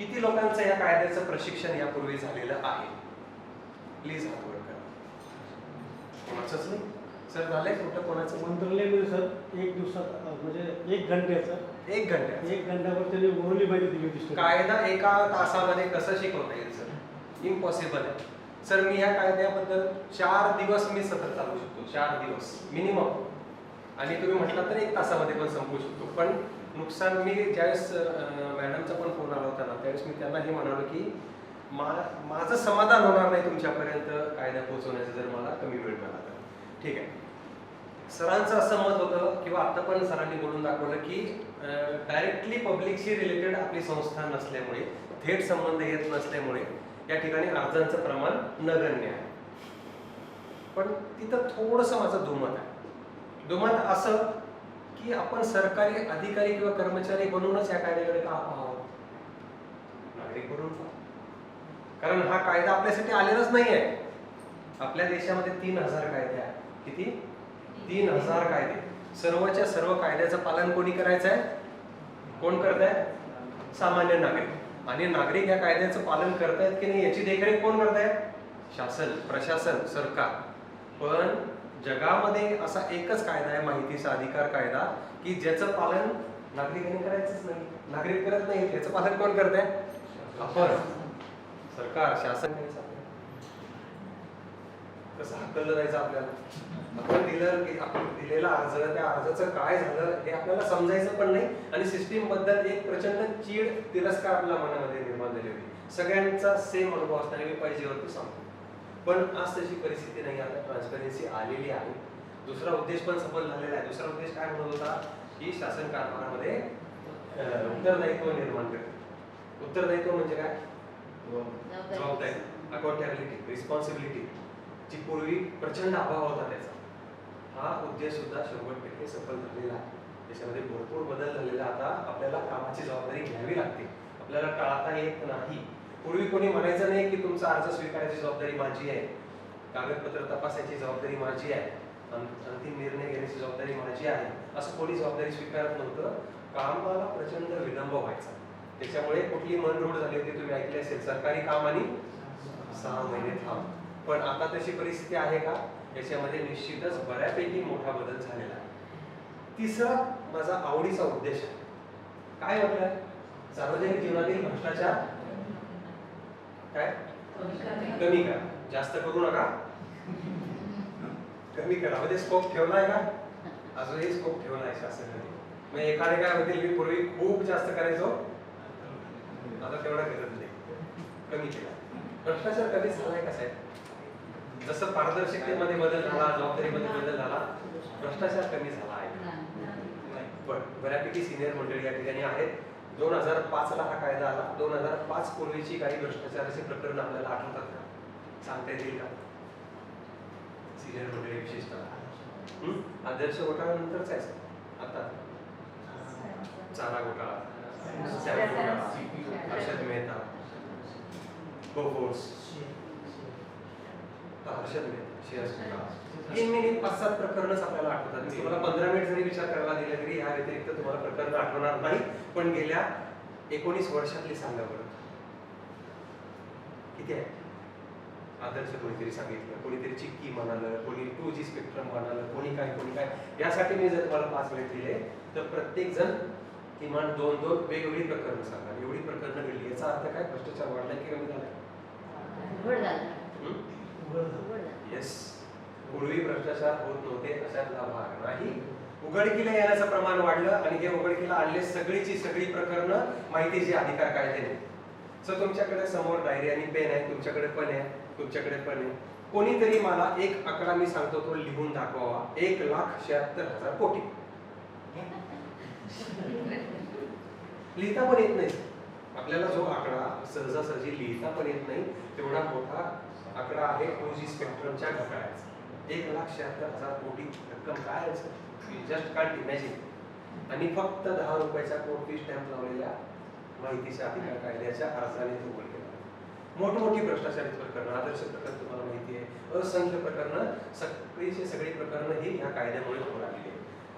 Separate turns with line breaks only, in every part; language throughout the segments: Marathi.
किती लोकांचं या कायद्याचं प्रशिक्षण यापूर्वी झालेलं आहे? प्लीज हात वर करा. कोणाचंच नाही. सर झालंय कुठं कोणाचं?
मंत्रालयामध्ये सर एक दिवसात म्हणजे एक घंट्याचं.
एक घंट्यात
एक घंट्यावर त्यांनी ओरली माहिती दिली होती.
कायदा एका तासामध्ये कसं शिकवता येईल सर? इम्पॉसिबल आहे. सर मी ह्या कायद्याबद्दल चार दिवस मी सतत चालू शकतो. चार दिवस. मिनिमम आणि तुम्ही म्हटलं तर एक तासामध्ये पण संपवू शकतो. पण नुकसान मी ज्यावेळेस मॅडमचा पण फोन आला होता ना त्यावेळेस मी त्यांना हे म्हणालो की मा माझं समाधान होणार नाही तुमच्यापर्यंत कायदा पोहोचवण्याचं जर मला कमी वेळ मिळाला तर. ठीक आहे. सरांचं असं मत होतं किंवा आता पण सरांनी बोलून दाखवलं की डायरेक्टली पब्लिकशी रिलेटेड आपली संस्था नसल्यामुळे थेट संबंध येत नसल्यामुळे या ठिकाणी अर्जांचं प्रमाण नगण्य आहे. पण तिथं थोडंसं माझं दुमत आहे. दुमत असं की आपण सरकारी अधिकारी किंवा कर्मचारी बनूनच या कायद्याकडे का पाहावं नागरिक बनून कारण हा कायदा आपल्यासाठी आलेलाच नाही आहे आपल्या देशामध्ये तीन हजार कायदे आहेत. किती? तीन हजार कायदे. सर्वच्या सर्व कायद्याचं पालन कोणी करायचं आहे कोण करत आहे सामान्य नागरिक. आणि नागरिक या कायद्याचं पालन करतायत की नाही याची देखरेख कोण करत आहे शासन प्रशासन सरकार. पण जगामध्ये असा एकच कायदा आहे माहितीचा अधिकार कायदा की ज्याचं पालन नागरिकांनी करायचंच नाही. नागरिक करत नाही याचं पालन कोण करत आहे? आपण. सरकार शासन. कसं हक्कलं जायचं आपल्याला? आपण दिलं की आपण दिलेला अर्ज त्या अर्जाचं काय झालं हे आपल्याला समजायचं पण नाही आणि सिस्टीमबद्दल एक प्रचंड चीड तिरस्कार आपल्या मनामध्ये निर्माण झाली होती. सगळ्यांचा सेम अनुभव असताना मी पाहिजे होतो सांगतो. पण आज तशी परिस्थिती नाही. आता ट्रान्सपरन्सी आलेली आहे. दुसरा उद्देश पण सफल झालेला आहे. दुसरा उद्देश काय म्हणत होता? की शासन कारभारामध्ये उत्तरदायित्व निर्माण करणे. उत्तरदायित्व म्हणजे काय? जबाबदारी. अकाउंटेबिलिटी रिस्पॉन्सिबिलिटी जी पूर्वी प्रचंड अभाव होता त्याचा. हा उद्देश सुद्धा शंभर टक्के सफल झालेला आहे. त्याच्यामध्ये भरपूर बदल झालेला आता आपल्याला कामाची जबाबदारी घ्यावी लागते. आपल्याला टाळता येत नाही. पूर्वी कोणी म्हणायचं नाही की तुमचा अर्ज स्वीकारायची जबाबदारी माझी आहे. कागदपत्र तपासायची जबाबदारी माझी आहे. अंतिम निर्णय घेण्याची जबाबदारी माझी आहे. असं कोणी जबाबदारी स्वीकारत नव्हतं. कामाला प्रचंड विलंब व्हायचा. त्याच्यामुळे कुठली मनरूढ झाली होती तुम्ही ऐकले असेल. सरकारी काम आणि सहा महिने थांब. पण आता तशी परिस्थिती आहे का? याच्यामध्ये निश्चितच बऱ्यापैकी मोठा बदल झालेला आहे. तिसरा माझा आवडीचा उद्देश आहे. काय म्हटलंय? सार्वजनिक जीवनातील भ्रष्टाचार काय? कमी करा. जास्त करू नका. कमी करा. म्हणजे स्कोप ठेवलाय का? अजूनही स्कोप ठेवलाय शासनाने. मग एखादे काय होतील मी पूर्वी खूप जास्त करायचो. आता तेवढा करत नाही. कमी केला. भ्रष्टाचार कमी झालाय कसा आहे जसं पारदर्शकतेमध्ये बदल झाला जबाबदारीमध्ये बदल झाला भ्रष्टाचार कमी झाला आहे. पण बऱ्यापैकी सिनियर मंडळी या ठिकाणी आहेत. दोन हजार पाच ला हा कायदा आला. दोन हजार पाच पूर्वीची काही भ्रष्टाचाराची प्रकरण आपल्याला आठवतात का? सांगता येतील का? सिनियर मंडळी विशेषतः. हं? आदर्श घोटाळा नंतरच आहे. सर. आता. चारा घोटाळा. हर्षद मेहता. बोफोर्स हर्षद मेहता. शेअर्स तीन मिनिट पाच सात प्रकरणच आपल्याला आठवतात. मी तुम्हाला पंधरा मिनिट जरी विचार करायला दिले तरी ह्या व्यतिरिक्त तुम्हाला प्रकरण आठवणार नाही. पण गेल्या एकोणीस वर्षातली सांगा बरं. किती आहे? आदर्श कोणीतरी सांगितलं कोणीतरी चिक्की म्हणालं कोणी टू जी स्पेक्ट्रम म्हणालं कोणी काय कोणी काय. यासाठी मी जर तुम्हाला पाच मिनिट दिले तर प्रत्येक जण किमान दोन दोन वेगवेगळी प्रकरणं सांगा. एवढी प्रकरणं घडली. याचा अर्थ काय? भ्रष्टाचार वाढलाय की कमी झालाय. येस. पूर्वी भ्रष्टाचार होत नव्हते अशातला भाग. नाही उघडकीला येण्याचं प्रमाण वाढलं आणि हे उघडकीला आणले सगळीची सगळी प्रकरणं माहितीचे अधिकार कायद्याने सो तुमच्याकडे समोर डायरी आणि पेन आहे तुमच्याकडे पण आहे तुमच्याकडे पण आहे. कोणीतरी मला एक आकडा मी सांगतो तो लिहून दाखवावा. एक लाख शहात्तर हजार कोटी. लिहिता पण येत नाही. आपल्याला जो आकडा सहजासहजी लिहिता पण येत नाही तेवढा मोठा आकडा आहे टू जी स्पेक्ट्रमच्या घड्याळाचा. एक लाख शहात्तर हजार कोटी रक्कम काय जस्ट कांट इमॅजिन आणि फक्त दहा रुपयाचा कोटी स्टॅम्प लावलेल्या माहितीच्या अधिकार कायद्याच्या अर्जाने तो उघड केला. मोठमोठी भ्रष्टाचारित प्रकरणं आदर्श प्रकरण तुम्हाला माहिती आहे. असंख्य प्रकरणं सगळीचे सगळी प्रकरणं ही या कायद्यामुळे होऊ लागली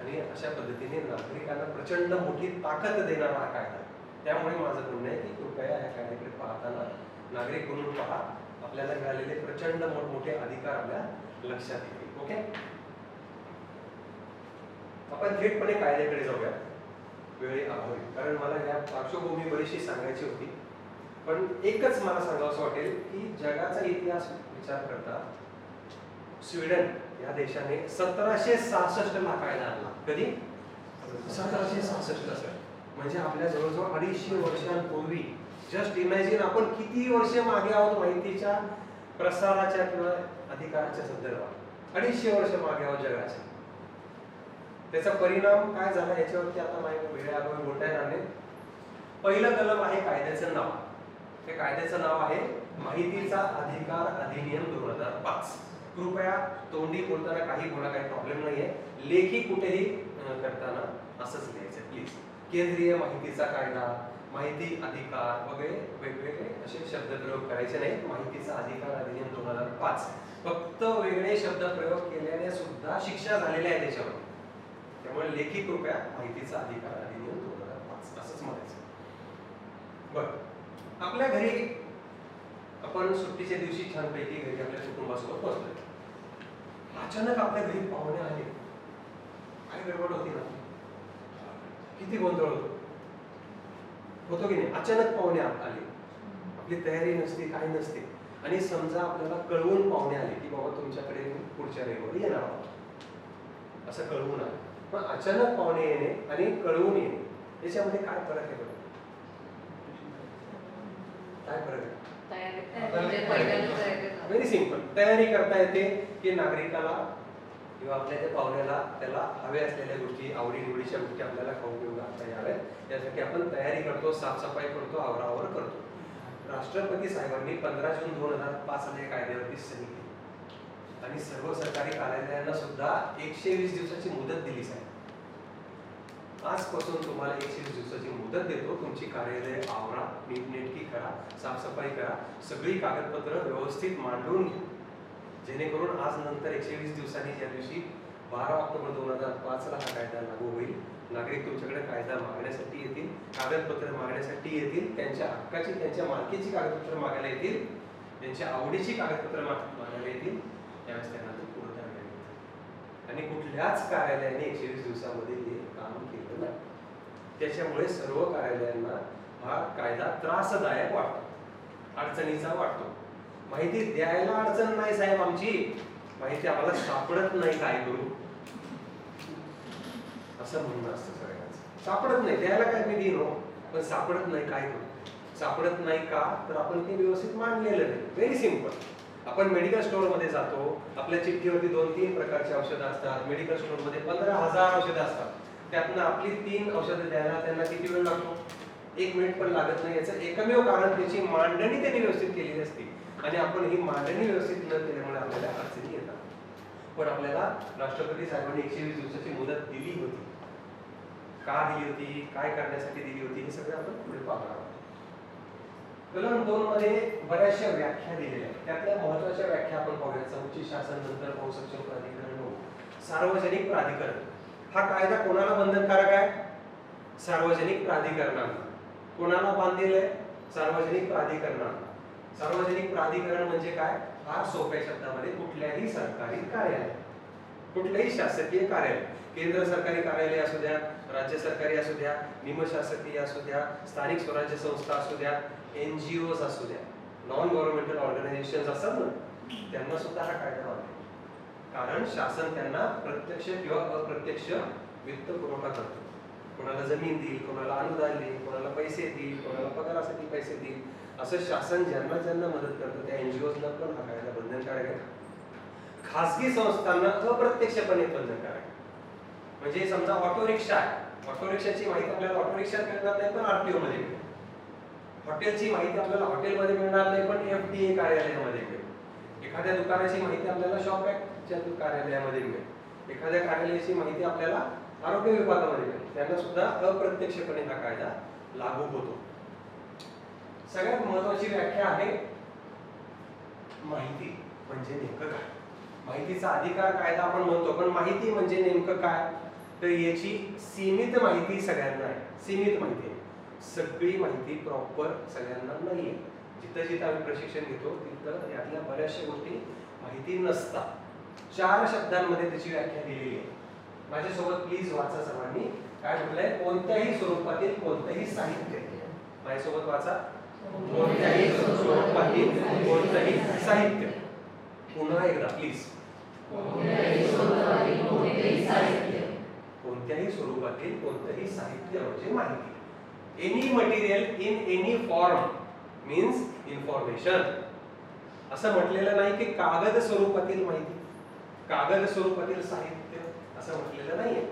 आणि अशा पद्धतीने नागरिकांना प्रचंड मोठी ताकद देणारा हा कायदा. त्यामुळे माझं म्हणणं आहे की कृपया या कायद्याकडे पाहताना नागरिक म्हणून पहा. आपल्याला मिळालेले प्रचंड मोठमोठे अधिकार आपल्या लक्षात येतील. ओके आपण थेटपणे कायद्याकडे जाऊया. वेळी अभावी. कारण मला या पार्श्वभूमी बरीचशी सांगायची होती. पण एकच मला सांगावं वाटेल की जगाचा इतिहास विचार करता स्वीडन या देशाने सतराशे सहासष्ट ला कायदा आणला. कधी? सतराशे सहासष्ट सर म्हणजे आपल्या जवळजवळ अडीचशे वर्षांपूर्वी जस्ट इमॅजिन आपण किती वर्ष मागे आहोत माहितीच्या प्रसाराच्या किंवा अधिकाराच्या संदर्भात. अडीचशे वर्ष मागे आहोत जगाच्या. त्याचा परिणाम काय झाला याच्यावरती आता माझ्या वेळेअभावी बोलता येणार नाही. पहिलं कलम आहे कायद्याचं नाव. त्या कायद्याचं नाव आहे माहितीचा अधिकार अधिनियम दोन हजार पाच. कृपया तोंडी बोलताना काही बोला काही प्रॉब्लेम नाहीये. लेखी कुठेही करताना असंच लिहायचं प्लीज केंद्रीय माहितीचा कायदा माहिती अधिकार वगैरे वेगवेगळे असे शब्दप्रयोग करायचे नाहीत. माहितीचा अधिकार अधिनियम दोन हजार पाच. फक्त वेगळे शब्दप्रयोग केल्याने सुद्धा शिक्षा झालेल्या आहे त्याच्यावर. त्यामुळे लेखी कृपया माहितीचा अधिकार अधिनियम दोन हजार पाच असंच म्हणायचं. बर. आपल्या घरी आपण सुट्टीच्या दिवशी छानपैकी घरी आपल्या कुटुंबासोबत बसलोय अचानक आपल्या घरी पाहुणे आले. काय गडबड होती ना. किती गोंधळ होतो? होतो की नाही? अचानक पाहुणे आले. आपली तयारी नसते काय नसते. आणि समजा आपल्याला कळवून पाहुणे आले की बाबा तुमच्याकडे पुढच्या रविवारी येणार आहोत. असं कळवून आलं. पण अचानक पाहुणे येणे आणि कळवून येणे याच्यामध्ये काय फरक आहे बरं? काय फरक आहे?
म्हणजे.
व्हेरी सिंपल तयारी करता येते की नागरिकाला किंवा आपल्या त्या पाहुण्याला त्याला हवे असलेल्या गोष्टी आवडी निवडीच्या गोष्टी आपल्याला खाऊ घेऊ घालता याव्यात. यासाठी आपण तयारी करतो साफसफाई करतो आवरावर करतो. राष्ट्रपती साहेबांनी पंधरा जून दोन हजार पाच मध्ये कायद्यावरती सही केली आणि सर्व सरकारी कार्यालयांना सुद्धा एकशे वीस दिवसाची मुदत दिली साहेब. आजपासून तुम्हाला एकशे वीस दिवसाची मुदत देतो. तुमची कार्यालय आवरा नीटनेटकी करा साफसफाई करा. सगळी कागदपत्र व्यवस्थित मांडून घ्या. जेणेकरून आज नंतर एकशे वीस दिवसांनी ज्या दिवशी बारा ऑक्टोबर दोन हजार पाचला हा कायदा लागू होईल नागरिक तुमच्याकडे कायदा मागण्यासाठी येतील कागदपत्र मागण्यासाठी येतील त्यांच्या हक्काची त्यांच्या मालकीची कागदपत्र मागायला येतील त्यांच्या आवडीची कागदपत्र माग- मागायला येतील त्यावेळेस त्यांना ते पूर्ण आणि कुठल्याच कार्यालयाने एकशे वीस दिवसामध्ये हे काम केलं नाही. त्याच्यामुळे सर्व कार्यालयांना हा कायदा त्रासदायक वाटतो. अडचणीचा वाटतो. माहिती द्यायला अडचण नाही साहेब आमची. माहिती आम्हाला सापडत नाही काय करू? असं म्हणणं असतं सगळ्यांचं. सापडत नाही. द्यायला काय मी देईन हो? पण सापडत नाही काय करू? सापडत नाही का? तर आपण ते व्यवस्थित मांडलेलं नाही. व्हेरी सिंपल आपण मेडिकल स्टोअरमध्ये जातो. आपल्या चिठ्ठीवरती दोन तीन प्रकारची औषधं असतात. मेडिकल स्टोअरमध्ये पंधरा हजार औषधं असतात. त्यातनं आपली तीन औषधं द्यायला त्यांना किती वेळ लागतो? एक मिनिट पण लागत नाही. याचं एकमेव कारण त्याची मांडणी त्यांनी व्यवस्थित केलेली असते. आणि आपण ही मांडणी व्यवस्थित न केल्यामुळे आपल्याला अडचणी येतात. पण आपल्याला राष्ट्रपती साहेबांनी एकशे वीस दिवसाची मुदत दिली होती. का दिली होती? काय करण्यासाठी दिली होती? हे सगळं आपण पुढे पाहणार आहोत. कलम दोन मध्ये बऱ्याचशा व्याख्या दिलेल्या आहेत. त्यातल्या महत्त्वाच्या व्याख्या आपण पाहूया चौथी शासन नंतर बहुसक्षम प्राधिकरण सार्वजनिक प्राधिकरण. हा कायदा कोणाला बंधनकारक आहे? सार्वजनिक प्राधिकरणांना कोणाला बांधील आहे? सार्वजनिक प्राधिकरणांना सार्वजनिक प्राधिकरण म्हणजे काय? फार सोप्या शब्दामध्ये कुठल्याही सरकारी कार्यालय. कुठलेही शासकीय कार्यालय. केंद्र सरकारी कार्यालय असू द्या राज्य सरकारी असू द्या निमशासकीय असू द्या स्थानिक स्वराज्य संस्था असू द्या एन जी ओज असू द्या. नॉन गव्हर्नमेंटल ऑर्गनायझेशन असतात ना त्यांना सुद्धा हा कायदा लागतो कारण शासन त्यांना प्रत्यक्ष किंवा अप्रत्यक्ष वित्त पुरवठा करतो. कोणाला जमीन देईल कोणाला अनुदान देईल कोणाला पैसे देईल कोणाला पगारासाठी पैसे देईल. असं शासन ज्यांना ज्यांना मदत करतं त्या एनजीओजना पण हा कायदा बंधनकारक आहे खासगी संस्थांना अप्रत्यक्षपणे बंधनकारक आहे म्हणजे समजा ऑटो रिक्षा आहे. ऑटो रिक्षाची माहिती आपल्याला ऑटो रिक्षात मिळणार नाही पण आरटीओ मध्ये मिळेल. हॉटेलची माहिती आपल्याला हॉटेलमध्ये मिळणार नाही पण एफ डी ए कार्यालयामध्ये मिळेल. एखाद्या दुकानाची माहिती आपल्याला शॉप ऍक्टच्या कार्यालयामध्ये मिळेल. एखाद्या कार्यालयाची माहिती आपल्याला आरोग्य विभागामध्ये मिळेल. त्यांना सुद्धा अप्रत्यक्षपणे हा कायदा लागू होतो. सगळ्यात महत्वाची व्याख्या आहे माहिती म्हणजे नेमकं काय? माहितीचा अधिकार कायदा आपण म्हणतो पण माहिती म्हणजे नेमकं काय? तर याची सीमित माहिती सगळ्यांना आहे. सीमित माहिती आहे. सगळी माहिती प्रॉपर सगळ्यांना नाही आहे जिथं जिथं आम्ही प्रशिक्षण घेतो तिथं यातल्या बऱ्याचशा गोष्टी माहिती नसतात. चार शब्दांमध्ये त्याची व्याख्या दिलेली आहे. माझ्यासोबत प्लीज वाचा सर्वांनी. काय म्हटलंय? कोणत्याही स्वरूपातील कोणतंही साहित्य. माझ्यासोबत वाचा. कोणत्याही स्वरूपातील कोणतंही साहित्य. पुन्हा एकदा प्लीज कोणत्याही स्वरूपातील कोणतंही साहित्य. म्हणजे माहिती. Any material in any form means information असं म्हटलेलं नाही की कागद स्वरूपातील माहिती. कागद स्वरूपातील साहित्य असं म्हटलेलं नाहीये.